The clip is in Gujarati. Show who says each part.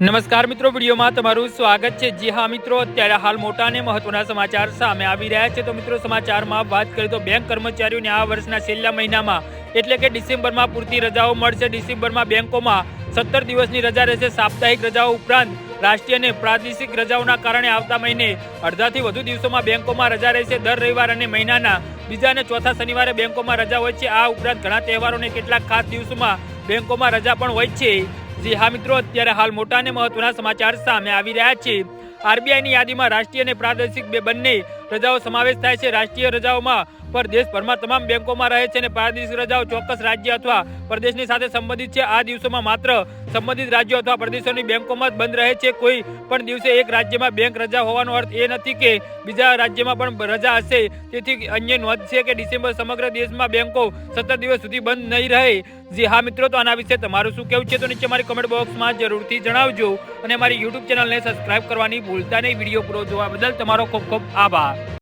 Speaker 1: નમસ્કાર મિત્રો, વિડીયોમાં તમારું સ્વાગત છે. જી હા મિત્રો, અત્યારે હાલ મોટા અને મહત્વના સમાચાર સામે આવી રહ્યા છે. તો મિત્રો, સમાચારમાં વાત કરીએ તો બેંક કર્મચારીઓને આ વર્ષના છેલ્લા મહિનામાં, એટલે કે ડિસેમ્બરમાં પૂરતી રજાઓ મળશે. ડિસેમ્બરમાં બેંકોમાં સત્તર દિવસની રજા રહેશે. સાપ્તાહિક રજાઓ ઉપરાંત રાષ્ટ્રીય અને પ્રાદેશિક રજાઓના કારણે આવતા મહિને અડધાથી વધુ દિવસોમાં બેંકોમાં રજા રહેશે. દર રવિવાર અને મહિનાના બીજા અને ચોથા શનિવારે બેંકોમાં રજા હોય છે. આ ઉપરાંત ઘણા તહેવારો અને કેટલાક ખાસ દિવસોમાં બેંકોમાં રજા પણ હોય છે. જી હા મિત્રો, અત્યારે હાલ મોટા અને મહત્વના સમાચાર સામે આવી રહ્યા છે. આરબીઆઈની યાદીમાં રાષ્ટ્રીય અને પ્રાદેશિક બે બંને રજાઓ સમાવેશ થાય છે. રાષ્ટ્રીય રજાઓમાં પર દેશભરમાં તમામ બેંકોમાં રહે છે અને પ્રાદેશિક રજાઓ ચોક્કસ રાજ્ય અથવા પ્રદેશની સાથે સંબંધિત છે. આ દિવસોમાં માત્ર સંબંધિત રાજ્યો અથવા પ્રદેશોની બેંકોમાં જ બંધ રહે છે. કોઈ પણ દિવસે એક રાજ્યમાં બેંક રજા હોવાનો અર્થ એ નથી કે બીજા રાજ્યમાં પણ રજા હશે. તેથી અન્ય નોંધ છે કે ડિસેમ્બર સમગ્ર દેશમાં બેંકો સત્તર દિવસ સુધી બંધ નહીં રહે. જી હા મિત્રો, તો આના વિશે તમારું શું કહેવું છે? તો નીચે મારી કમેન્ટ બોક્સમાં જરૂરથી જણાવજો અને મારી યુટ્યુબ ચેનલને સબસ્ક્રાઇબ કરવાની ભૂલતા નહીં. વીડિયો પૂરો જોવા બદલ તમારો ખૂબ ખૂબ આભાર.